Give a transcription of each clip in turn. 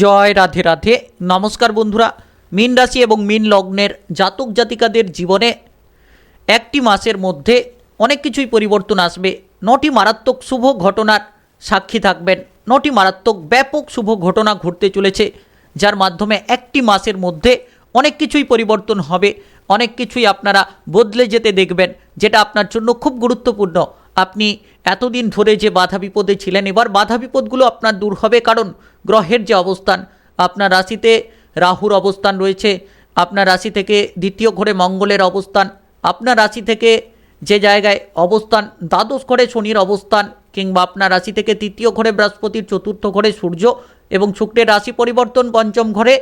জয়, রাধে রাধে। নমস্কার বন্ধুরা। মীন রাশি এবং মীন লগ্নের জাতক জাতিকাদের জীবনে একটি মাসের মধ্যে অনেক কিছুই পরিবর্তন আসবে। নটি মারাত্মক শুভ ঘটনার সাক্ষী থাকবেন। নটি মারাত্মক ব্যাপক শুভ ঘটনা ঘটতে চলেছে, যার মাধ্যমে একটি মাসের মধ্যে অনেক কিছুই পরিবর্তন হবে। অনেক কিছুই আপনারা বদলে যেতে দেখবেন, যেটা আপনার জন্য খুব গুরুত্বপূর্ণ। আপনি এতদিন ধরে যে বাধা বিপদে ছিলেন, এবার বাধা বিপদগুলো আপনার দূর হবে। কারণ গ্রহের যে অবস্থান, আপনার রাশিতে রাহুর অবস্থান রয়েছে, আপনার রাশি থেকে দ্বিতীয় ঘরে মঙ্গলের অবস্থান, আপনার রাশি থেকে যে জায়গায় অবস্থান, দ্বাদশ ঘরে শনির অবস্থান, কিংবা আপনার রাশি থেকে তৃতীয় ঘরে বৃহস্পতির চতুর্থ ঘরে সূর্য এবং শুক্রের রাশি পরিবর্তন পঞ্চম ঘরে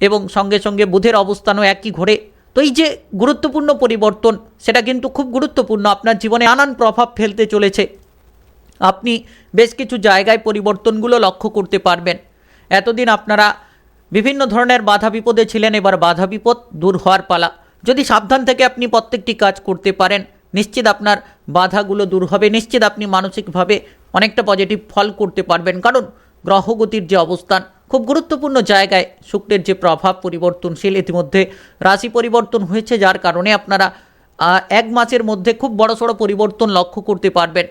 এবং সঙ্গে সঙ্গে বুধের অবস্থানও একই ঘরে। তো এই যে গুরুত্বপূর্ণ পরিবর্তন, সেটা কিন্তু খুব গুরুত্বপূর্ণ। আপনার জীবনে নানান প্রভাব ফেলতে চলেছে। আপনি বেশ কিছু জায়গায় পরিবর্তনগুলো লক্ষ্য করতে পারবেন। এতদিন আপনারা বিভিন্ন ধরনের বাধা বিপদে ছিলেন, এবার বাধা বিপদ দূর হওয়ার পালা। যদি সাবধান থেকে আপনি প্রত্যেকটি কাজ করতে পারেন, নিশ্চিত আপনার বাধাগুলো দূর হবে, নিশ্চিত আপনি মানসিকভাবে অনেকটা পজিটিভ ফল করতে পারবেন। কারণ, গ্রহগতির যে অবস্থান খুব গুরুত্বপূর্ণ জায়গায় শুক্রের যে প্রভাব পরিবর্তনশীল ইতিমধ্যে রাশি পরিবর্তন হয়েছে, যার কারণে আপনারা এক মাসের মধ্যে খুব বড়সড় পরিবর্তন লক্ষ্য করতে পারবেন।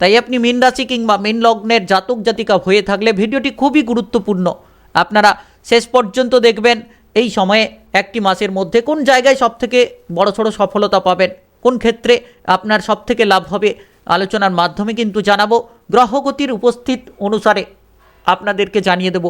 তাই আপনি মীন রাশি কিংবা মীন লগ্নের জাতক জাতিকা হয়ে থাকলে ভিডিওটি খুবই গুরুত্বপূর্ণ। আপনারা শেষ পর্যন্ত দেখবেন এই সময়ে একটি মাসের মধ্যে কোন জায়গায় সবথেকে বড়সড় সফলতা পাবেন, কোন ক্ষেত্রে আপনার সবথেকে লাভ হবে আলোচনার মাধ্যমে কিন্তু জানাব। গ্রহগতির উপস্থিত অনুসারে আপনাদেরকে জানিয়ে দেব।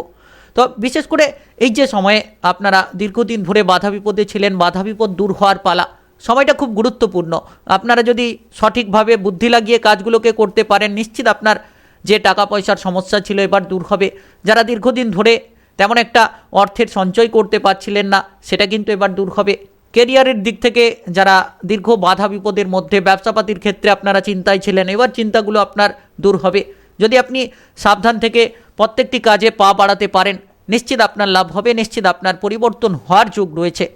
তো বিশেষ করে এই যে সময়ে আপনারা দীর্ঘদিন ধরে বাধা বিপদে ছিলেন, বাধা বিপদ দূর হওয়ার পালা, সময়টা খুব গুরুত্বপূর্ণ। আপনারা যদি সঠিকভাবে বুদ্ধি লাগিয়ে কাজগুলোকে করতে পারেন, নিশ্চিত আপনার যে টাকা পয়সার সমস্যা ছিল এবার দূর হবে। যারা দীর্ঘদিন ধরে তেমন একটা অর্থের সঞ্চয় করতে পারছিলেন না, সেটা কিন্তু এবার দূর হবে। কেরিয়ারের দিক থেকে যারা দীর্ঘ বাধা বিপদের মধ্যে ব্যবসাপাতির ক্ষেত্রে আপনারা চিন্তায় ছিলেন, এবার চিন্তাগুলো আপনার দূর হবে। যদি আপনি সাবধান থেকে প্রত্যেকটি কাজে পা বাড়াতে পারেন। নিশ্চিত আপনার লাভ হবে, নিশ্চিত আপনার পরিবর্তন হওয়ার যোগ রয়েছে।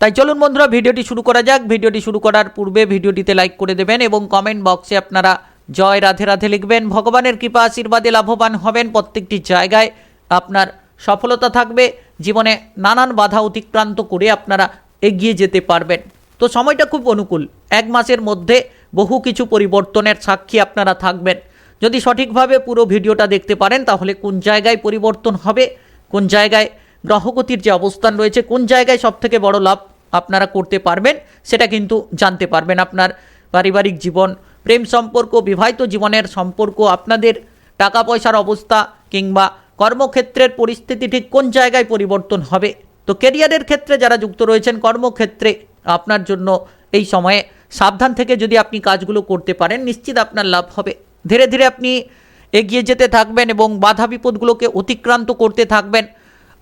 তাই চলুন বন্ধুরা, ভিডিওটি শুরু করা যাক। ভিডিওটি শুরু করার পূর্বে ভিডিওটিতে লাইক করে দেবেন এবং কমেন্ট বক্সে আপনারা জয় রাধে রাধে লিখবেন। ভগবানের কৃপা, আশীর্বাদে লাভবান হবেন। প্রত্যেকটি জায়গায় আপনার সফলতা থাকবে। জীবনে নানান বাধা অতিক্রান্ত করে আপনারা এগিয়ে যেতে পারবেন। তো সময়টা খুব অনুকূল। এক মাসের মধ্যে বহু কিছু পরিবর্তনের সাক্ষী আপনারা থাকবেন। যদি সঠিকভাবে পুরো ভিডিওটা দেখতে পারেন, তাহলে কোন জায়গায় পরিবর্তন হবে, কোন জায়গায় গ্রহগতির যে অবস্থান রয়েছে, কোন জায়গায় সবথেকে বড় লাভ আপনারা করতে পারবেন, সেটা কিন্তু জানতে পারবেন আপনার পারিবারিক জীবন, প্রেম সম্পর্ক, বিবাহিত জীবনের সম্পর্ক, আপনাদের টাকা পয়সার অবস্থা, কিংবা কর্মক্ষেত্রের পরিস্থিতি ঠিক কোন জায়গায় পরিবর্তন হবে। তো কেরিয়ারের ক্ষেত্রে যারা যুক্ত রয়েছেন, কর্মক্ষেত্রে আপনার জন্য এই সময়ে সাবধান থেকে যদি আপনি কাজগুলো করতে পারেন, নিশ্চিত আপনার লাভ হবে। ধীরে ধীরে আপনি এগিয়ে যেতে থাকবেন এবং বাধা বিপদগুলোকে অতিক্রান্ত করতে থাকবেন।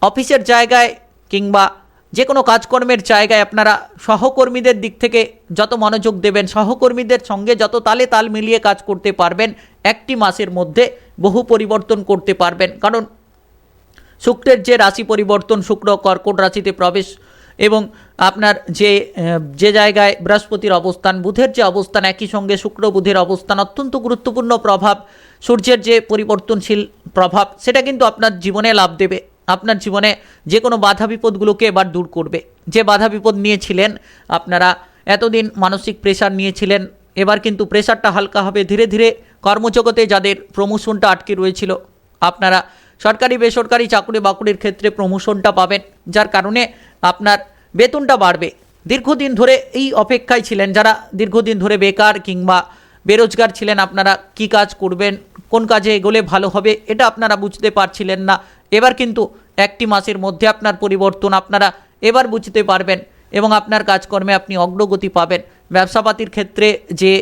অফিসের জায়গায় কিংবা যে কোনো কাজকর্মের জায়গায় আপনারা সহকর্মীদের দিক থেকে যত মনোযোগ দেবেন, সহকর্মীদের সঙ্গে যত তালে তাল মিলিয়ে কাজ করতে পারবেন, একটি মাসের মধ্যে বহু পরিবর্তন করতে পারবেন। কারণ শুক্রের যে রাশি পরিবর্তন, শুক্র কর্কট রাশিতে প্রবেশ এবং আপনার যে যে জায়গায় বৃহস্পতির অবস্থান, বুধের যে অবস্থান একই সঙ্গে শুক্র বুধের অবস্থান, অত্যন্ত গুরুত্বপূর্ণ প্রভাব, সূর্যের যে পরিবর্তনশীল প্রভাব, সেটা কিন্তু আপনার জীবনে লাভ দেবে। আপনার জীবনে যে কোনো বাধা বিপদগুলোকে এবার দূর করবে। যে বাধা বিপদ নিয়েছিলেন, আপনারা এতদিন মানসিক প্রেশার নিয়েছিলেন, এবার কিন্তু প্রেশারটা হালকা হবে। ধীরে ধীরে কর্মজগতে যাদের প্রমোশনটা আটকে রয়েছিল, আপনারা সরকারি, বেসরকারি চাকরি বাকরির ক্ষেত্রে প্রমোশনটা পাবেন। যার কারণে আপনার বেতনটা বাড়বে। দীর্ঘদিন ধরে এই অপেক্ষায় ছিলেন যারা দীর্ঘদিন ধরে বেকার কিংবা বেরোজগার ছিলেন, আপনারা কি কাজ করবেন, কোন কাজে এগোলে ভালো হবে, এটা আপনারা বুঝতে পারছিলেন না। এবার কিন্তু একটি মাসের মধ্যে আপনার পরিবর্তন আপনারা এবার বুঝতে পারবেন এবং আপনার কাজকর্মে আপনি অগ্রগতি পাবেন। ব্যবসাপাতির ক্ষেত্রে যে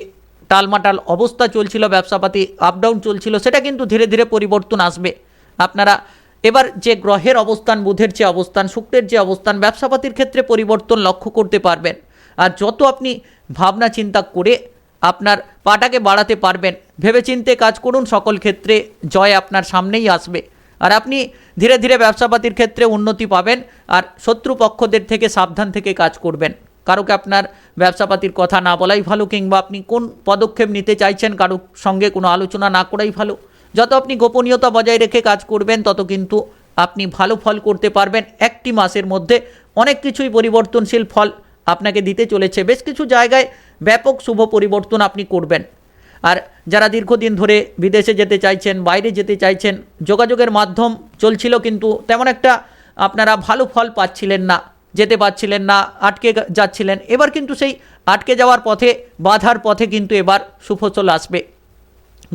টালমাটাল অবস্থা চলছিল, ব্যবসাপাতি আপ ডাউন চলছিল, সেটা কিন্তু ধীরে ধীরে পরিবর্তন আসবে। আপনারা এবার যে গ্রহের অবস্থান, বুধের যে অবস্থান, শুক্রের যে অবস্থান, ব্যবসাপাতির ক্ষেত্রে পরিবর্তন লক্ষ্য করতে পারবেন। আর যত আপনি ভাবনা চিন্তা করে আপনার পাটাকে বাড়াতে পারবেন, ভেবেচিন্তে কাজ করুন, সকল ক্ষেত্রে জয় আপনার সামনেই আসবে। আর আপনি ধীরে ধীরে ব্যবসাপাতির ক্ষেত্রে উন্নতি পাবেন আর শত্রুপক্ষদের থেকে সাবধান থেকে কাজ করবেন। কারোকে আপনার ব্যবসাপাতির কথা না বলাই ভালো, কিংবা আপনি কোন পদক্ষেপ নিতে চাইছেন কারোর সঙ্গে কোনো আলোচনা না করাই ভালো। যত আপনি গোপনীয়তা বজায় রেখে কাজ করবেন, তত কিন্তু আপনি ভালো ফল করতে পারবেন। একটি মাসের মধ্যে অনেক কিছুই পরিবর্তনশীল ফল আপনাকে দিতে চলেছে। বেশ কিছু জায়গায় ব্যাপক শুভ পরিবর্তন আপনি করবেন। আর যারা দীর্ঘদিন ধরে বিদেশে যেতে চাইছেন, বাইরে যেতে চাইছেন, যোগাযোগের মাধ্যম চলছিল কিন্তু তেমন একটা আপনারা ভালো ফল পাচ্ছিলেন না, যেতে পারছিলেন না, আটকে যাচ্ছিলেন। এবার কিন্তু সেই আটকে যাওয়ার পথে, বাধার পথে কিন্তু এবার সুফসল আসবে।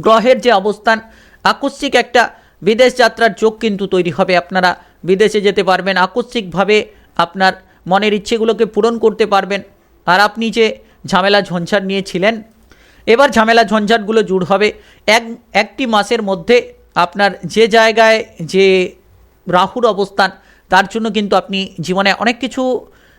গ্রহের যে অবস্থান আকস্মিক একটা বিদেশ যাত্রার যোগ কিন্তু তৈরি হবে। আপনারা বিদেশে যেতে পারবেন আকস্মিকভাবে আপনার মনের ইচ্ছেগুলোকে পূরণ করতে পারবেন। আর আপনি যে ঝামেলা ঝঞ্ঝাট নিয়েছিলেন, এবার ঝামেলা ঝঞ্ঝাটগুলো জুড় হবে। এক, একটি মাসের মধ্যে আপনার যে জায়গায় যে রাহুর অবস্থান, তার জন্য কিন্তু আপনি জীবনে অনেক কিছু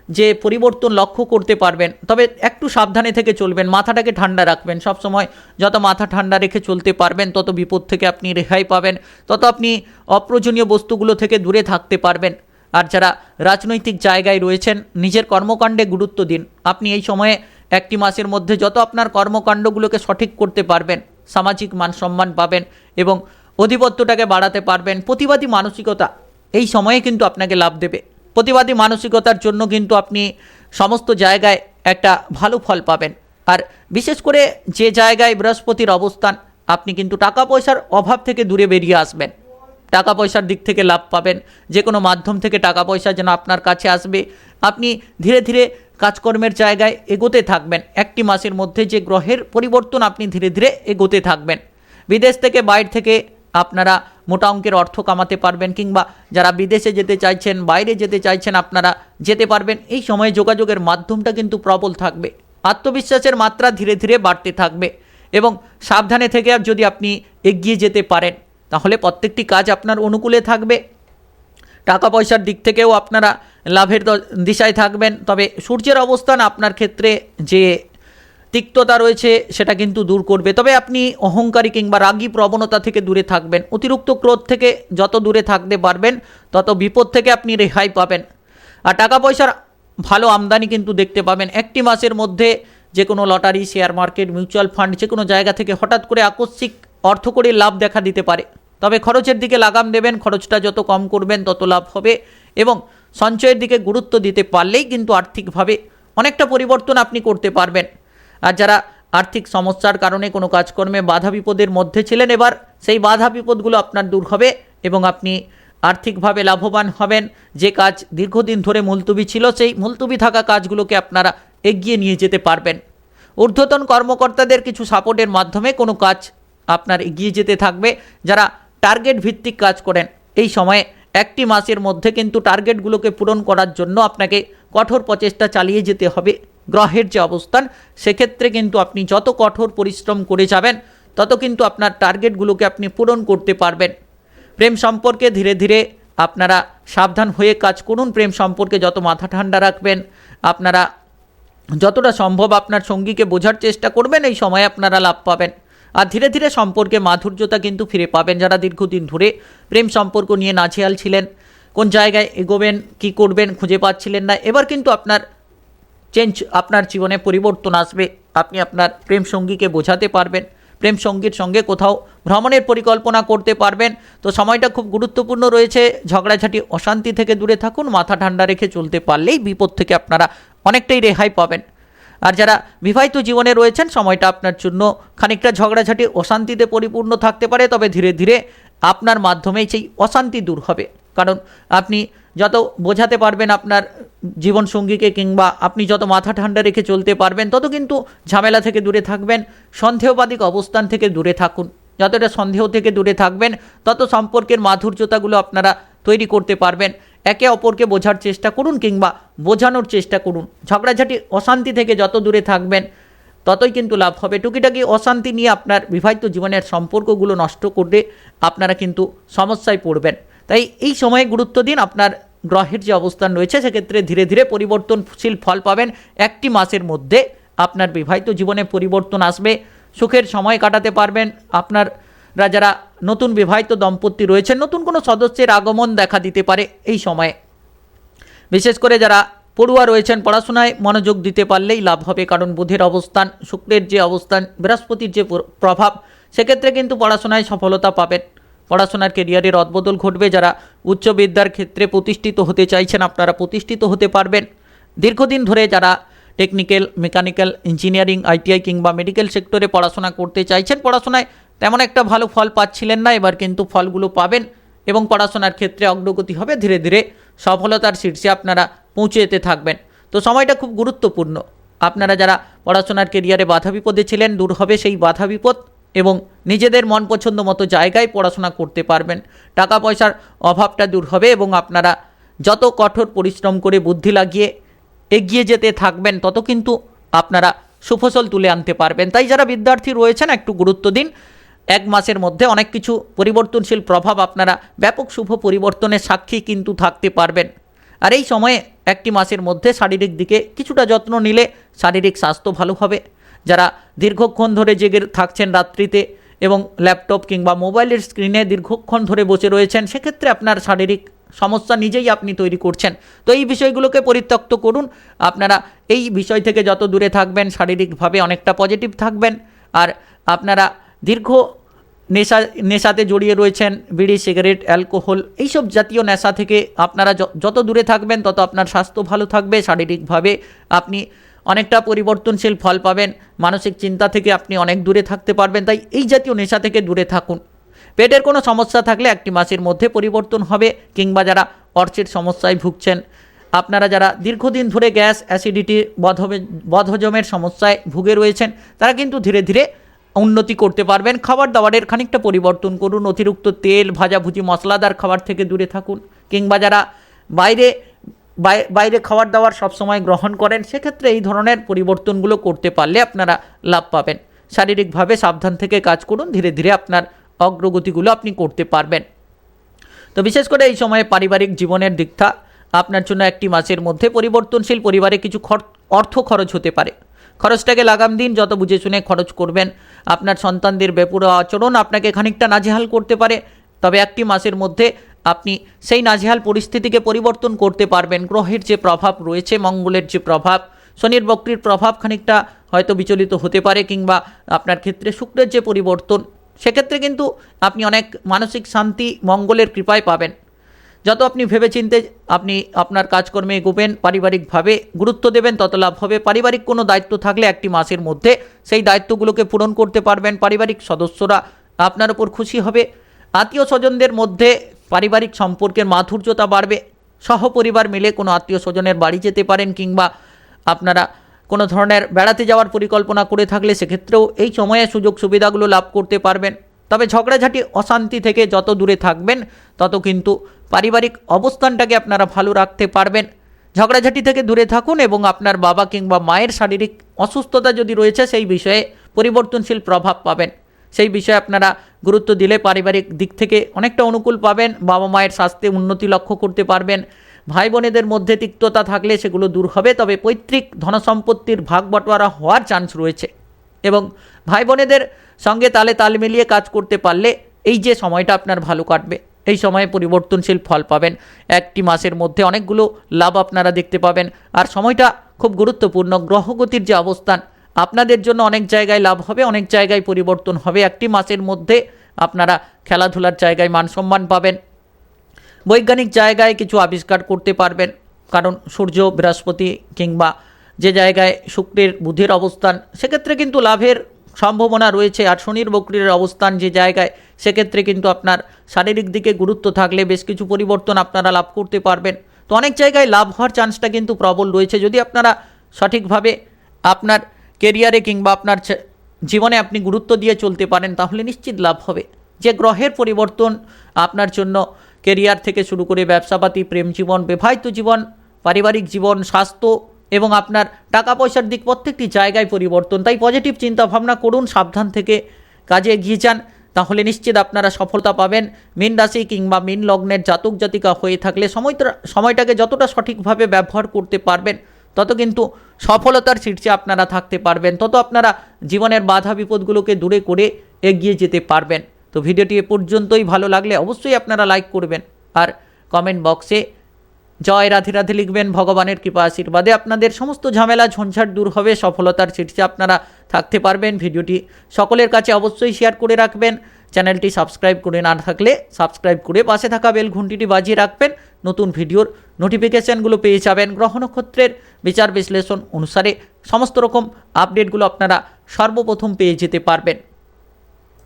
যে পরিবর্তন লক্ষ্য করতে পারবেন, তবে একটু সাবধানে থেকে চলবেন, মাথাটাকে ঠান্ডা রাখবেন। সব সময় যত মাথা ঠান্ডা রেখে চলতে পারবেন, তত বিপদ থেকে আপনি রেহাই পাবেন, তত আপনি অপ্রয়োজনীয় বস্তুগুলো থেকে দূরে থাকতে পারবেন। আর যারা রাজনৈতিক জায়গায় রয়েছেন, নিজের কর্মকাণ্ডে গুরুত্ব দিন। আপনি এই সময়ে একটি মাসের মধ্যে যত আপনার কর্মকাণ্ডগুলোকে সঠিক করতে পারবেন, সামাজিক মান সম্মান পাবেন এবং অধিপত্যটাকে বাড়াতে পারবেন, প্রতিবাদী মানসিকতা, এই সময়ে কিন্তু আপনাকে লাভ দেবে। প্রতিবাদী মানসিকতার জন্য কিন্তু আপনি সমস্ত জায়গায় একটা ভালো ফল পাবেন। আর বিশেষ করে যে জায়গায় বৃহস্পতির অবস্থান, আপনি কিন্তু টাকা পয়সার অভাব থেকে দূরে বেরিয়ে আসবেন। টাকা পয়সার দিক থেকে লাভ পাবেন। যে কোনো মাধ্যম থেকে টাকা পয়সা যেন আপনার কাছে আসবে। আপনি ধীরে ধীরে কাজকর্মের জায়গায় এগোতে থাকবেন। একটি মাসের মধ্যে যে গ্রহের পরিবর্তন আপনি ধীরে ধীরে এগোতে থাকবেন। বিদেশ থেকে বাইরে থেকে আপনারা মোটা অঙ্কের অর্থ কামাতে পারবেন কিংবা যারা বিদেশে যেতে চাইছেন, বাইরে যেতে চাইছেন, আপনারা যেতে পারবেন। এই সময়ে যোগাযোগের মাধ্যমটা কিন্তু প্রবল থাকবে। আত্মবিশ্বাসের মাত্রা ধীরে ধীরে বাড়তে থাকবে এবং সাবধানে থেকে আর যদি আপনি এগিয়ে যেতে পারেন, তাহলে প্রত্যেকটি কাজ আপনার অনুকূলে থাকবে। টাকা পয়সার দিক থেকেও আপনারা লাভের দিশায় থাকবেন। তবে সূর্যের অবস্থান আপনার ক্ষেত্রে যে তিক্ততা রয়েছে, সেটা কিন্তু দূর করবে। তবে আপনি অহংকারী কিংবা রাগী প্রবণতা থেকে দূরে থাকবেন। অতিরিক্ত ক্রোধ থেকে যত দূরে থাকতে পারবেন, তত বিপদ থেকে আপনি রেহাই পাবেন। আর টাকা পয়সার ভালো আমদানি কিন্তু দেখতে পাবেন। একটি মাসের মধ্যে যে কোনো lottery, share market, mutual fund যে কোনো জায়গা থেকে হঠাৎ করে আকস্মিক অর্থকরীর লাভ দেখা দিতে পারে। তবে খরচের দিকে লাগাম দেবেন, খরচটা যত কম করবেন, তত লাভ হবে এবং সঞ্চয়ের দিকে গুরুত্ব দিতে পারলেই কিন্তু আর্থিকভাবে অনেকটা পরিবর্তন আপনি করতে পারবেন। আর যারা আর্থিক সমস্যার কারণে কোনো কাজকর্মে বাধা বিপদের মধ্যে ছিলেন এবার, সেই বাধা বিপদগুলো আপনার দূর হবে এবং আপনি আর্থিকভাবে লাভবান হবেন। যে কাজ দীর্ঘদিন ধরে মুলতুবি ছিল, সেই মুলতুবি থাকা কাজগুলোকে আপনারা এগিয়ে নিয়ে যেতে পারবেন। ঊর্ধ্বতন কর্মকর্তাদের কিছু সাপোর্টের মাধ্যমে কোনো কাজ আপনার এগিয়ে যেতে থাকবে। যারা টার্গেট ভিত্তিক কাজ করেন, এই সময়ে একটি মাসের মধ্যে কিন্তু টার্গেটগুলোকে পূরণ করার জন্য আপনাকে কঠোর প্রচেষ্টা চালিয়ে যেতে হবে। গ্রহের যে অবস্থান, সেক্ষেত্রে কিন্তু আপনি যত কঠোর পরিশ্রম করে যাবেন, তত কিন্তু আপনার টার্গেটগুলোকে আপনি পূরণ করতে পারবেন। প্রেম সম্পর্কে ধীরে ধীরে আপনারা সাবধান হয়ে কাজ করুন। প্রেম সম্পর্কে যত মাথা ঠান্ডা রাখবেন, আপনারা যতটা সম্ভব আপনার সঙ্গীকে বোঝার চেষ্টা করবেন, এই সময় আপনারা লাভ পাবেন। আর ধীরে ধীরে সম্পর্কে মাধুর্যতা কিন্তু ফিরে পাবেন। যারা দীর্ঘদিন ধরে প্রেম সম্পর্ক নিয়ে নাজেহাল ছিলেন, কোন জায়গায় এগোবেন, কি করবেন খুঁজে পাচ্ছিলেন না, এবার কিন্তু আপনার চেঞ্জ আপনার জীবনে পরিবর্তন আসবে। আপনি আপনার প্রেম সঙ্গীকে বোঝাতে পারবেন। প্রেম সঙ্গীর সঙ্গে কোথাও ভ্রমণের পরিকল্পনা করতে পারবেন। তো সময়টা খুব গুরুত্বপূর্ণ রয়েছে। ঝগড়াঝাটি, অশান্তি থেকে দূরে থাকুন। মাথা ঠান্ডা রেখে চলতে পারলেই বিপদ থেকে আপনারা অনেকটাই রেহাই পাবেন। আর যারা বিবাহিত জীবনে রয়েছেন, সময়টা আপনার জন্য খানিকটা ঝগড়াঝাটি, অশান্তিতে পরিপূর্ণ থাকতে পারে। তবে ধীরে ধীরে আপনার মাধ্যমেই সেই অশান্তি দূর হবে। কারণ আপনি যত বোঝাতে পারবেন আপনার জীবনসঙ্গীকে কিংবা আপনি যত মাথা ঠান্ডা রেখে চলতে পারবেন, তত কিন্তু ঝামেলা থেকে দূরে থাকবেন সন্দেহবাদিক অবস্থান থেকে দূরে থাকুন। যতটা সন্দেহ থেকে দূরে থাকবেন, তত সম্পর্কের মাধুর্যতাগুলো আপনারা তৈরি করতে পারবেন। একে অপরকে বোঝার চেষ্টা করুন কিংবা বোঝানোর চেষ্টা করুন। ঝগড়াঝাটি, অশান্তি থেকে যত দূরে থাকবেন, ততই কিন্তু লাভ হবে। টুকিটাকি অশান্তি নিয়ে আপনার বিবাহিত জীবনের সম্পর্কগুলো নষ্ট করলে আপনারা কিন্তু সমস্যায় পড়বেন। তাই এই সময়ে গুরুত্ব দিন, আপনার গ্রহের যে অবস্থান রয়েছে, সেক্ষেত্রে ধীরে ধীরে পরিবর্তনশীল ফল পাবেন। একটি মাসের মধ্যে আপনার বিবাহিত জীবনে পরিবর্তন আসবে। সুখের সময় কাটাতে পারবেন। আপনারা যারা নতুন বিবাহিত দম্পতি রয়েছেন, নতুন কোনো সদস্যের আগমন দেখা দিতে পারে এই সময়ে। বিশেষ করে যারা পড়ুয়া রয়েছেন, পড়াশোনায় মনোযোগ দিতে পারলেই লাভ হবে, কারণ বুধের অবস্থান, শুক্রের যে অবস্থান, বৃহস্পতির যে প্র- প্রভাব, সেক্ষেত্রে কিন্তু পড়াশোনায় সফলতা পাবেন। পড়াশোনার কেরিয়ারের অদবদল ঘটবে। যারা উচ্চ বিদ্যার ক্ষেত্রে প্রতিষ্ঠিত হতে চাইছেন, আপনারা প্রতিষ্ঠিত হতে পারবেন। দীর্ঘদিন ধরে যারা টেকনিক্যাল মেকানিক্যাল ইঞ্জিনিয়ারিং আইটিআই কিংবা মেডিকেল সেক্টরে পড়াশোনা করতে চাইছেন, পড়াশোনায় তেমন একটা ভালো ফল পাচ্ছিলেন না, এবার কিন্তু ফলগুলো পাবেন এবং পড়াশোনার ক্ষেত্রে অগ্রগতি হবে। ধীরে ধীরে সফলতার শীর্ষে আপনারা পৌঁছে যেতে থাকবেন। তো সময়টা খুব গুরুত্বপূর্ণ। আপনারা যারা পড়াশোনার কেরিয়ারে বাধা বিপদে ছিলেন, দূর হবে সেই বাধা বিপদ। এবং নিজেদের মন পছন্দ মতো জায়গায় পড়াশোনা করতে পারবেন। টাকা পয়সার অভাবটা দূর হবে এবং আপনারা যত কঠোর পরিশ্রম করে বুদ্ধি লাগিয়ে এগিয়ে যেতে থাকবেন, তত কিন্তু আপনারা সুফসল তুলে আনতে পারবেন। তাই যারা বিদ্যার্থী রয়েছেন, একটু গুরুত্ব দিন। এক মাসের মধ্যে অনেক কিছু পরিবর্তনশীল প্রভাব আপনারা ব্যাপক শুভ পরিবর্তনের সাক্ষী কিন্তু থাকতে পারবেন। আর এই সময়ে একটি মাসের মধ্যে শারীরিক দিকে কিছুটা যত্ন নিলে শারীরিক স্বাস্থ্য ভালো হবে। যারা দীর্ঘক্ষণ ধরে জেগে থাকছেন রাত্রিতে এবং ল্যাপটপ কিংবা মোবাইলের স্ক্রিনে দীর্ঘক্ষণ ধরে বসে রয়েছেন, সেক্ষেত্রে আপনার শারীরিক সমস্যা নিজেই আপনি তৈরি করছেন। তো এই বিষয়গুলোকে পরিত্যক্ত করুন। আপনারা এই বিষয় থেকে যত দূরে থাকবেন, শারীরিকভাবে অনেকটা পজিটিভ থাকবেন। আর আপনারা দীর্ঘ নেশা, নেশাতে জড়িয়ে রয়েছেন, বিড়ি, সিগারেট, অ্যালকোহল, এইসব জাতীয় নেশা থেকে আপনারা যত দূরে থাকবেন, তত আপনার স্বাস্থ্য ভালো থাকবে। শারীরিকভাবে আপনি অনেকটা পরিবর্তনশীল ফল পাবেন। মানসিক চিন্তা থেকে আপনি অনেক দূরে থাকতে পারবেন। তাই এই জাতীয় নেশা থেকে দূরে থাকুন। পেটের কোনো সমস্যা থাকলে একটি মাসের মধ্যে পরিবর্তন হবে কিংবা যারা অর্চের সমস্যায় ভুগছেন, আপনারা যারা দীর্ঘদিন ধরে গ্যাস, অ্যাসিডিটি বদহজমের সমস্যায় ভুগে রয়েছেন, তারা কিন্তু ধীরে ধীরে উন্নতি করতে পারবেন। খাবার দাবারের খানিকটা পরিবর্তন করুন। অতিরিক্ত তেল, ভাজাভুজি, মশলাদার খাবার থেকে দূরে থাকুন। কিংবা যারা বাইরে বাই- বাইরে খাবার দাবার সবসময় গ্রহণ করেন, সেক্ষেত্রে এই ধরনের পরিবর্তনগুলো করতে পারলে আপনারা লাভ পাবেন। শারীরিকভাবে সাবধান থেকে কাজ করুন, ধীরে ধীরে আপনার অগ্রগতিগুলো আপনি করতে পারবেন। তো বিশেষ করে এই সময়ে পারিবারিক জীবনের দিকটা, আপনার জন্য একটি মাসের মধ্যে পরিবর্তনশীল পরিবারে কিছু অর্থ খরচ হতে পারে। খরচটাকে লাগাম দিন, যত বুঝে শুনে খরচ করবেন। আপনার সন্তানদের বেপুরো আচরণ আপনাকে খানিকটা নাজেহাল করতে পারে। তবে একটি মাসের মধ্যে আপনি সেই নাজেহাল পরিস্থিতিকে পরিবর্তন করতে পারবেন। গ্রহের যে প্রভাব রয়েছে, মঙ্গলের যে প্রভাব, শনির বক্রির প্রভাব খানিকটা হয়তো বিচলিত হতে পারে কিংবা আপনার ক্ষেত্রে শুক্রের যে পরিবর্তন, সেক্ষেত্রে কিন্তু আপনি অনেক মানসিক শান্তি মঙ্গলের কৃপায় পাবেন। যত আপনি ভেবেচিন্তে আপনি আপনার কাজকর্মে এগোবেন, পারিবারিকভাবে গুরুত্ব দেবেন, তত লাভ হবে। পারিবারিক কোনো দায়িত্ব থাকলে একটি মাসের মধ্যে সেই দায়িত্বগুলোকে পূরণ করতে পারবেন। পারিবারিক সদস্যরা আপনার উপর খুশি হবে। আত্মীয় স্বজনদের মধ্যে পারিবারিক সম্পর্কের মাধুর্যতা বাড়বে। সহপরিবার মিলে কোনো আত্মীয় স্বজনের বাড়ি যেতে পারেন কিংবা আপনারা কোনো ধরনের বেড়াতে যাওয়ার পরিকল্পনা করে থাকলে সেক্ষেত্রেও এই সময়ে সুযোগ সুবিধাগুলো লাভ করতে পারবেন। তবে ঝগড়াঝাটি, অশান্তি থেকে যত দূরে থাকবেন, তত কিন্তু পারিবারিক অবস্থানটাকে আপনারা ভালো রাখতে পারবেন। ঝগড়াঝাটি থেকে দূরে থাকুন এবং আপনার বাবা কিংবা মায়ের শারীরিক অসুস্থতা যদি রয়েছে, সেই বিষয়ে পরিবর্তনশীল প্রভাব পাবেন। সেই বিষয়ে আপনারা গুরুত্ব দিলে পারিবারিক দিক থেকে অনেকটা অনুকূল পাবেন, বাবা মায়ের স্বাস্থ্যে উন্নতি লক্ষ্য করতে পারবেন। ভাই বোনেদের মধ্যে তিক্ততা থাকলে সেগুলো দূর হবে, তবে পৈতৃক ধনসম্পত্তির ভাগ বটোয়ারা হওয়ার চান্স রয়েছে। এবং ভাই বোনেদের সঙ্গে তালে তাল মিলিয়ে কাজ করতে পারলে এই যে সময়টা আপনার ভালো কাটবে, এই সময়ে পরিবর্তনশীল ফল পাবেন। একটি মাসের মধ্যে অনেকগুলো লাভ আপনারা দেখতে পাবেন। আর সময়টা খুব গুরুত্বপূর্ণ, গ্রহগতির যে অবস্থান আপনাদের জন্য অনেক জায়গায় লাভ হবে, অনেক জায়গায় পরিবর্তন হবে। একটি মাসের মধ্যে আপনারা খেলাধুলার জায়গায় মান সম্মান পাবেন। বৈজ্ঞানিক জায়গায় কিছু আবিষ্কার করতে পারবেন, কারণ সূর্য, বৃহস্পতি কিংবা যে জায়গায় শুক্রের বুধের অবস্থান, সেক্ষেত্রে কিন্তু লাভের সম্ভাবনা রয়েছে। আর শনির বক্রির অবস্থান যে জায়গায়, সেক্ষেত্রে কিন্তু আপনার শারীরিক দিকে গুরুত্ব থাকলে বেশ কিছু পরিবর্তন আপনারা লাভ করতে পারবেন। তো অনেক জায়গায় লাভ হওয়ার চান্সটা কিন্তু প্রবল রয়েছে। যদি আপনারা সঠিকভাবে আপনার কেরিয়ারে কিংবা আপনার জীবনে আপনি গুরুত্ব দিয়ে চলতে পারেন, তাহলে নিশ্চিত লাভ হবে। যে গ্রহের পরিবর্তন আপনার জন্য কেরিয়ার থেকে শুরু করে ব্যবসাপাতি, প্রেম জীবন, বিবাহিত জীবন, পারিবারিক জীবন, স্বাস্থ্য এবং আপনার টাকা পয়সার দিক প্রত্যেকটি জায়গায় পরিবর্তন। তাই পজিটিভ চিন্তা ভাবনা করুন, সাবধান থেকে কাজে এগিয়ে যান, তাহলে নিশ্চিত আপনারা সফলতা পাবেন। মীন রাশি কিংবা মীন লগ্নের জাতক জাতিকা হয়ে থাকলে সময়টা সময়টাকে যতটা সঠিকভাবে ব্যবহার করতে পারবেন তত কিন্তু সফলতার শীর্ষে আপনারা থাকতে পারবেন, তত আপনারা জীবনের বাধা বিপদগুলোকে দূরে করে এগিয়ে যেতে পারবেন। তো ভিডিওটি এ পর্যন্তই, ভালো লাগলে অবশ্যই আপনারা লাইক করবেন আর কমেন্ট বক্সে জয় রাধে রাধে লিখবেন, ভগবানের কৃপা আশীর্বাদে। আপনাদের সমস্ত ঝামেলা, ঝঞ্ঝাট দূর হবে, সফলতার শীর্ষে আপনারা থাকতে পারবেন। ভিডিওটি সকলের কাছে অবশ্যই শেয়ার করে রাখবেন। চ্যানেলটি সাবস্ক্রাইব করে না থাকলে সাবস্ক্রাইব করে পাশে থাকা বেল ঘন্টিটি বাজিয়ে রাখবেন। নতুন ভিডিওর নোটিফিকেশানগুলো পেয়ে যাবেন গ্রহ নক্ষত্রের বিচার বিশ্লেষণ অনুসারে। সমস্ত রকম আপডেটগুলো আপনারা সর্বপ্রথম পেয়ে যেতে পারবেন।